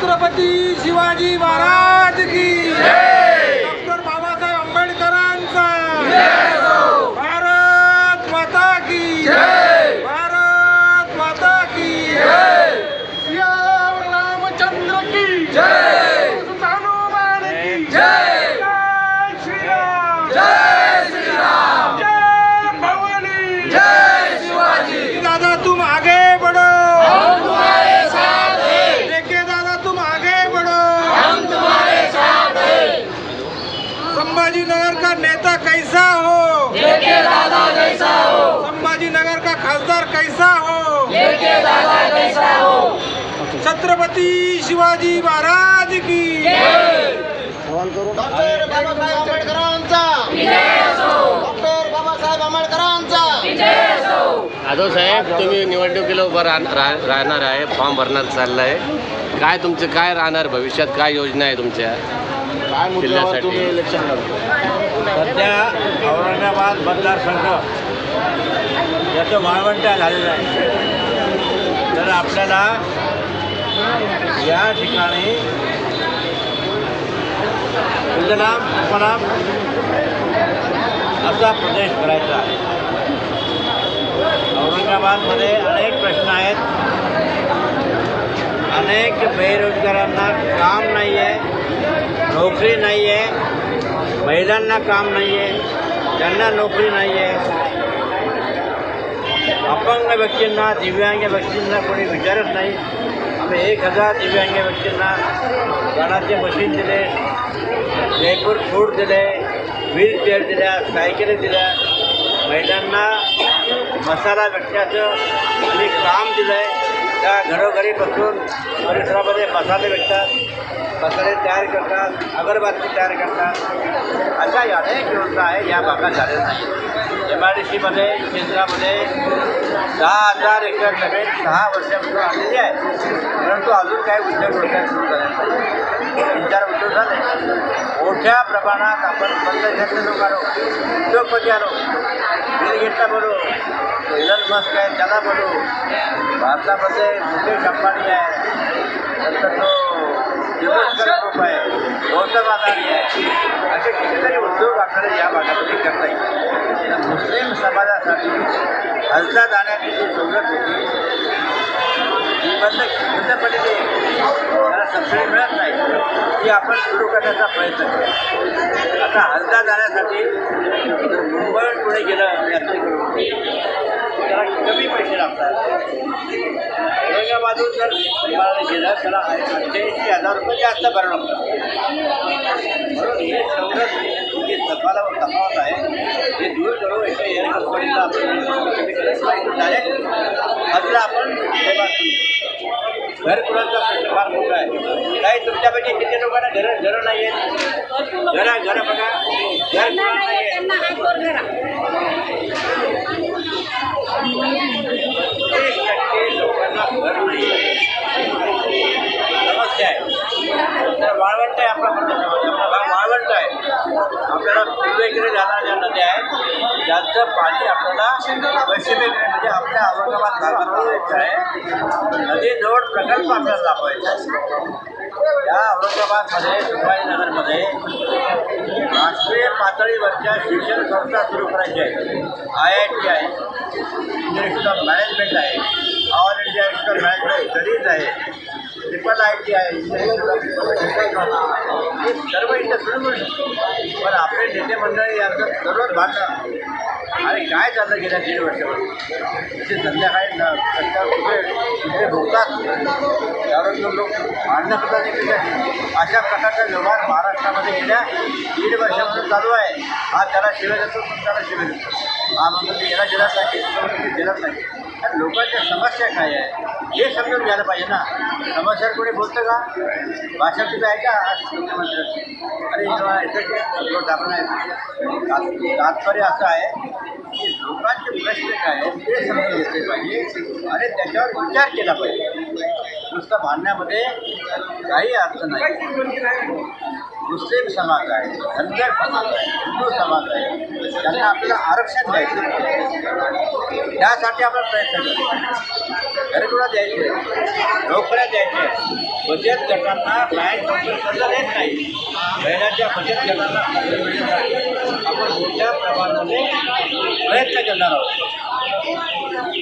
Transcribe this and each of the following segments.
छत्रपती शिवाजी महाराज की डॉक्टर बाबासाहेब आंबेडकरांचा भारत माता की संभाजी नगर का नेता कैसा हो? देखे दादा कैसा हो। संभाजी नगर का खासदार कैसा हो? देखे दादा कैसा हो। छत्रपती शिवाजी महाराज की। डॉक्टर बाबासाहेब आंबेडकरांचा। डॉक्टर बाबासाहेब आंबेडकरांचा। जाधव साहेब तुम्ही निवडणुकीला उभं राह- राह- राहणार आहे फॉर्म भरणार चाललाय. काय तुमचं काय राहणार भविष्यात? काय योजना आहे तुमच्या? काय मुद्द्यावर जिल्ह्यासाठी. तुम्ही इलेक्शन लढता सध्या औरंगाबाद मतदारसंघ याचं वाळवंट झालेलं आहे. तर आपल्याला या ठिकाणी तुझनाम उपनाम असा प्रदेश करायचा आहे. औरंगाबादमध्ये अनेक प्रश्न आहेत. अनेक बेरोजगारांना काम नाही आहे नोकरी नाही आहे महिलांना काम नाही आहे त्यांना नोकरी नाही आहे अपंग व्यक्तींना दिव्यांग व्यक्तींना कोणी विचारत नाही। आम्ही एक हजार दिव्यांग व्यक्तींना घराचे मशीन दिले जयपूर फूड दिले व्हीलचेअर दिल्या सायकली दिल्या महिलांना मसाला भेटण्याचं आम्ही काम दिलं आहे त्या घरोघरी बसून परिसरामध्ये मसाले भेटतात. मसाले तयार करतात. अगरबत्ती तयार करतात. अशा अनेक योजना आहे या भागात झालेल्या नाही एम आय डी सीमध्ये केंद्रामध्ये दहा हजार एकर जमीन सहा वर्षापासून आलेली आहे. परंतु अजून काही उद्योग रोजगार सुरू झाले विचार तीन चार उद्योग झाले. मोठ्या प्रमाणात आपण परदेशातले लोक आलो उद्योगपती आलो. बिल गेटला बोलू। इलन मस्क आहे त्याला बोलू। भारतामध्ये मुकेश अंबानी आहे। नंतर तो दिवसकर ग्रुप आहे। गौतम अदानी आहे। असे कितीतरी उद्योग आपल्याला या भागामध्ये करता येईल। मुस्लिम समाजासाठी हलता जाण्याची जी सवलत होती बंद बंद पडलेली त्याला सबसिडी मिळत नाही ती आपण सुरू करण्याचा प्रयत्न करू आता हलका जाण्यासाठी जर मुंबई पुढे गेलं? यात्रेकडून त्याला कमी पैसे लागतात औरंगाबादहून जर विमानाने गेलं त्याला अठ्ठ्याऐंशी हजार रुपये जास्त भरावं लागतं म्हणून हे सवलत जी तपाला तफावत आहे हे दूर करू एका एअर कंपनीला आपण डायरेक्ट हजला आपण सेवा सुरू घर कुणाचा प्रश्न फार मोठा आहे. काही तुमच्यापैकी किती लोकांना घरं घरं नाही आहेत घरं घरं बघा. घर नाही आहे एक टक्के लोकांना घर नाही आहे. समस्या आहे. तर वाळवंट आहे आपला प्रदेश आपला भाग वाळवंट आहे. आपल्याला पूर्वेकडे जाणाऱ्या यांचं पाणी आपल्याला म्हणजे आपल्या औरंगाबाद भागात जायचं आहे नदीजवळ प्रकल्प आपल्याला दाखवायचा आहे. या औरंगाबादमध्ये संभाजीनगरमध्ये राष्ट्रीय पातळीवरच्या शिक्षण संस्था सुरू करायच्या आहेत आय आय टी आहे इंस्टिट्यूट ऑफ मॅनेजमेंट आहे all India institute of management studies आहे ट्रिपल आय टी आहे. हे सर्व इंडस्ट्री सुरू शकतो पण आपले नेते मंडळी यांचं दररोज भांडणं. आणि काय चाललं गेल्या दीड वर्षावर तिथे संध्याकाळी न कुठे कुठे भोगतात त्यावर लोक भांडणं सुद्धा नाही. अशा प्रकारचा व्यवहार महाराष्ट्रामध्ये गेल्या दीड वर्षापासून चालू आहे. हा त्याला शिवाय देतो पण त्याला शिवाय देतो. हा म्हणतो की याला दिलाच नाही दिलाच नाही लोकांच्या समस्या काय आहे? हे समजून घ्यायला पाहिजे ना. नमस्कार कोणी बोलतं का? भाषा तुम्ही ऐका का? अरे याचं तात्पर्य असं आहे की लोकांचे प्रश्न काय आहेत ते समजून घेतले पाहिजे आणि त्याच्यावर विचार केला पाहिजे. नुसतं भांडण्यामध्ये काही अर्थ नाही. मुस्लिम समाज आहे धनगर समाज आहे हिंदू समाज आहे त्यांना आपल्याला आरक्षण द्यायचं. त्यासाठी आपण प्रयत्न करतो घरकुळा द्यायचे नोकऱ्या द्यायच्या बचत गटांना बँक नोकरी कर्ज देत नाही महिन्याच्या बचत गटांना कर्ज मिळण्यासाठी आपण मोठ्या प्रमाणामध्ये प्रयत्न करणार आहोत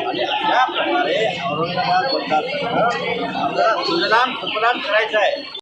आणि अशा प्रकारे औरंगाबाद मतदारसंघ आपल्याला सुजलाम सुफलाम करायचं आहे